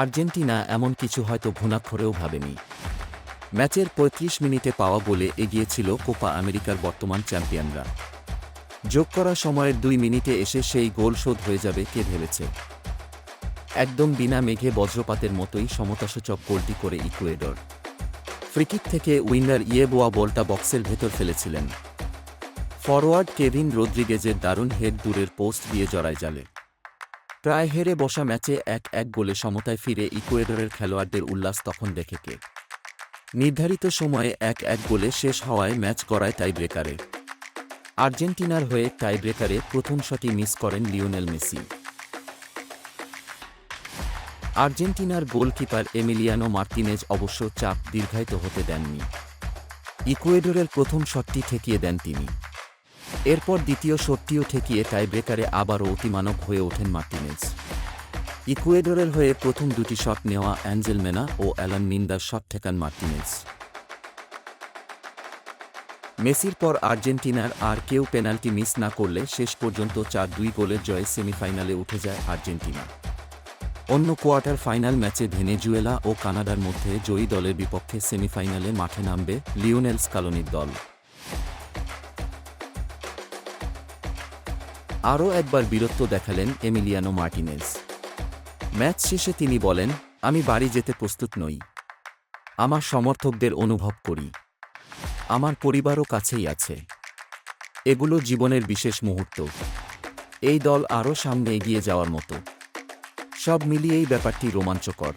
Argentina এমন কিছু হয়তো ঘুণাক্ষরেও ভাবেনি। ম্যাচের ৩৫ মিনিটে পাওয়া গোলে এগিয়েছিল কোপা আমেরিকার বর্তমান চ্যাম্পিয়নরা। যোগ করা সময়ের দুই মিনিটে এসে সেই গোল শোধ হয়ে যাবে কে ভেবেছে। একদম বিনা মেঘে বজ্রপাতের মতোই সমতাসূচক গোলটি করে ইকুয়েডর। ফ্রিকিক থেকে উইনার ইয়েবোয়া বলটা বক্সের ভেতর ফেলেছিলেন। ফরওয়ার্ড কেভিন রদ্রিগেজের দারুণ হেড দূরের পোস্ট দিয়ে জড়ায় জালে। প্রায় হেরে বসা ম্যাচে এক এক গোলে সমতায় ফিরে ইকুয়েডরের খেলোয়াড়দের উল্লাস তখন দেখে কে? নির্ধারিত সময়ে এক এক গোলে শেষ হওয়ায় ম্যাচ করায় টাই ব্রেকারে আর্জেন্টিনার হয়ে টাইব্রেকারে প্রথম শটই মিস করেন লিওনেল মেসি। আর্জেন্টিনার গোলকিপার এমিলিয়ানো মার্তিনেজ অবশ্য চাপ দীর্ঘায়িত হতে দেননি। ইকুয়েডরের প্রথম শটটি ঠেকিয়ে দেন তিনি। এরপর দ্বিতীয় শটটিও ঠেকিয়ে টাইব্রেকারে আবারও অতিমানব হয়ে ওঠেন মার্টিনেজ। ইকুয়েডরের হয়ে প্রথম দুটি শট নেওয়া অ্যাঞ্জেল মেনা ও অ্যালান মিন্দার শট ঠেকান মার্টিনেজ। মেসির পর আর্জেন্টিনার আর কেউ পেনাল্টি মিস না করলে শেষ পর্যন্ত চার দুই গোলের জয়ে সেমিফাইনালে উঠে যায় আর্জেন্টিনা। অন্য কোয়ার্টার ফাইনাল ম্যাচে ভেনেজুয়েলা ও কানাডার মধ্যে জয়ী দলের বিপক্ষে সেমিফাইনালে মাঠে নামবে লিওনেল স্কালোনির দল। আরও একবার বীরত্ব দেখালেন এমিলিয়ানো মার্টিনেজ ম্যাচ শেষে তিনি বলেন, আমি বাড়ি যেতে প্রস্তুত নই। আমার সমর্থকদের অনুভব করি। আমার পরিবারও কাছেই আছে। এগুলো জীবনের বিশেষ মুহূর্ত। এই দল আরও সামনে এগিয়ে যাওয়ার মতো। সব মিলিয়েই ব্যাপারটি রোমাঞ্চকর।